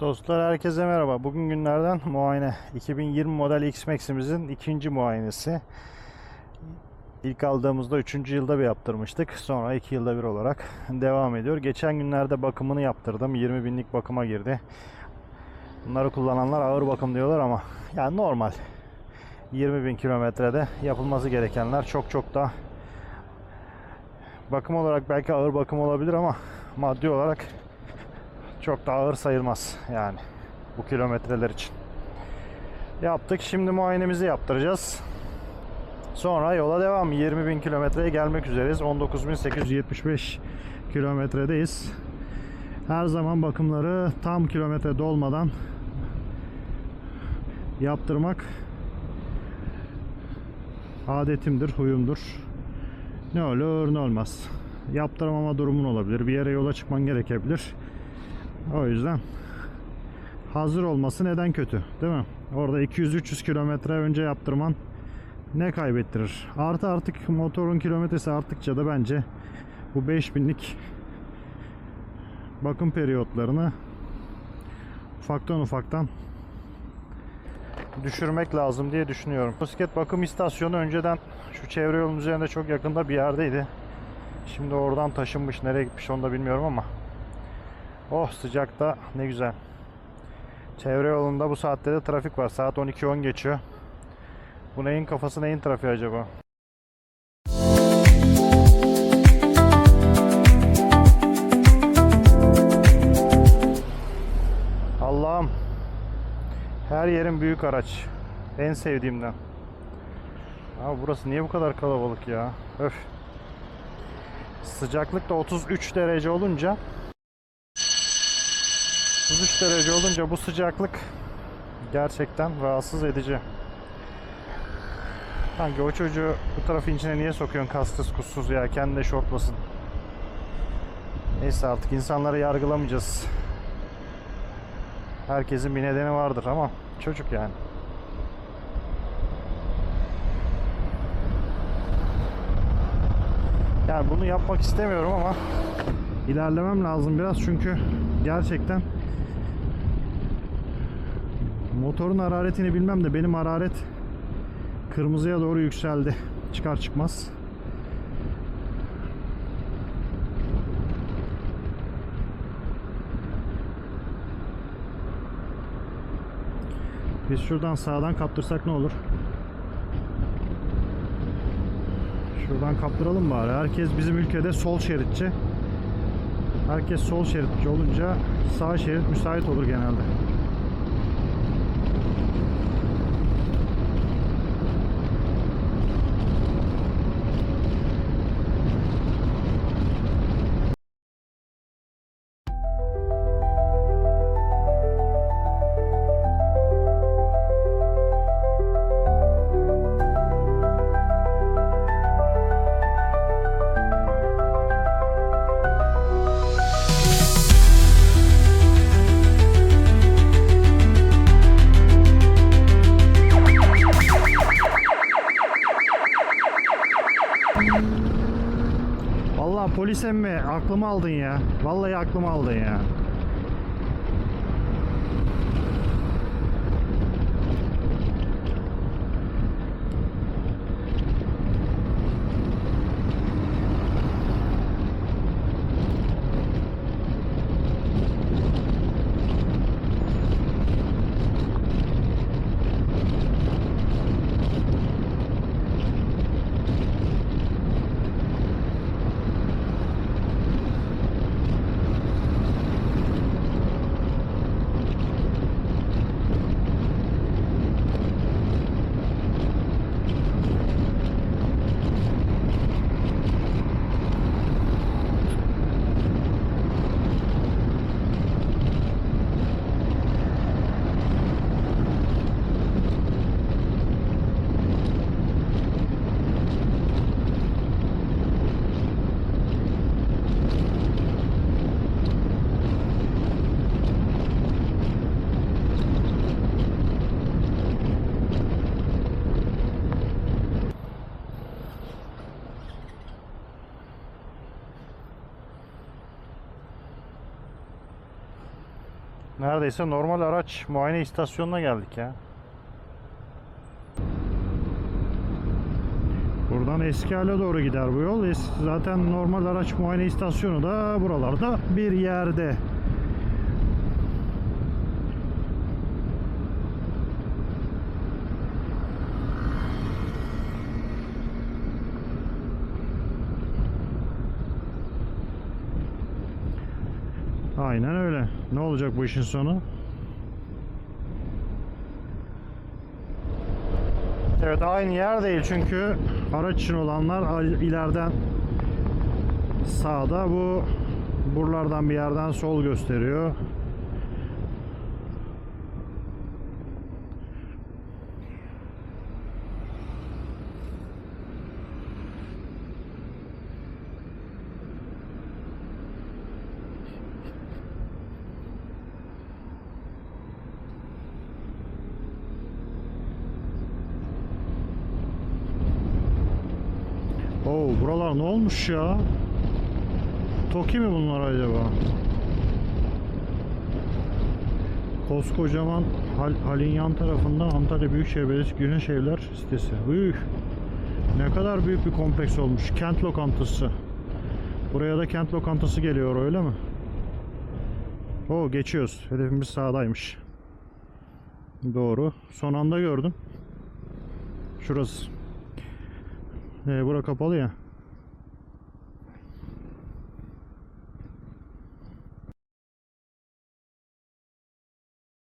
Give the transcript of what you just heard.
Dostlar herkese merhaba. Bugün günlerden muayene. 2020 model X-Max'imizin ikinci muayenesi. İlk aldığımızda 3. yılda bir yaptırmıştık. Sonra 2 yılda bir olarak devam ediyor. Geçen günlerde bakımını yaptırdım. 20 binlik bakıma girdi. Bunları kullananlar ağır bakım diyorlar ama yani normal. 20 bin kilometrede yapılması gerekenler çok çok da bakım olarak belki ağır bakım olabilir ama maddi olarak çok da ağır sayılmaz yani bu kilometreler için. Yaptık. Şimdi muayenemizi yaptıracağız. Sonra yola devam. 20 bin kilometreye gelmek üzereyiz. 19.875 kilometredeyiz. Her zaman bakımları tam kilometre dolmadan yaptırmak adetimdir, huyumdur. Ne olur ne olmaz. Yaptıramama durumun olabilir. Bir yere yola çıkman gerekebilir. O yüzden hazır olması neden kötü değil mi? Orada 200-300 kilometre önce yaptırman ne kaybettirir? Artı artık motorun kilometresi arttıkça da bence bu 5000'lik bakım periyotlarını ufaktan ufaktan düşürmek lazım diye düşünüyorum. Bisiklet bakım istasyonu önceden şu çevre yolun üzerinde çok yakında bir yerdeydi. Şimdi oradan taşınmış nereye gitmiş onu da bilmiyorum ama Oh sıcakta ne güzel. Çevre yolunda bu saatte de trafik var. Saat 12.10 geçiyor. Bu neyin kafası neyin trafiği acaba? Allah'ım. Her yerin büyük araç. En sevdiğimden. Abi burası niye bu kadar kalabalık ya? Öf. Sıcaklık da 33 derece olunca 33 derece olunca bu sıcaklık gerçekten rahatsız edici. Hangi o çocuğu bu tarafın içine niye sokuyorsun kastsız kutsuz ya kendi de şortlasın. Neyse artık insanları yargılamayacağız. Herkesin bir nedeni vardır ama çocuk yani. Yani bunu yapmak istemiyorum ama ilerlemem lazım biraz çünkü gerçekten Motorun hararetini bilmem de benim hararet kırmızıya doğru yükseldi. Çıkar çıkmaz. Biz şuradan sağdan kaptırsak ne olur? Şuradan kaptıralım bari. Herkes bizim ülkede sol şeritçi. Herkes sol şeritçi olunca sağ şerit müsait olur genelde. Vallahi polis emmi aklımı aldın ya. Vallahi aklımı aldın ya. Neredeyse normal araç muayene istasyonuna geldik ya. Buradan eski hale doğru gider bu yol. Zaten normal araç muayene istasyonu da buralarda bir yerde. Aynen öyle. Ne olacak bu işin sonu? Evet aynı yer değil çünkü araç için olanlar ileriden sağda bu buralardan bir yerden sol gösteriyor. Oo buralar ne olmuş ya? Toki mi bunlar acaba? Koskocaman Hal, Halin yan tarafında Antalya Büyükşehir Belediyesi Güneş Evler sitesi. Üf. Ne kadar büyük bir kompleks olmuş. Kent lokantası. Buraya da kent lokantası geliyor öyle mi? Oo geçiyoruz. Hedefimiz sağdaymış. Doğru. Son anda gördüm. Şurası. Ee, bura kapalı ya.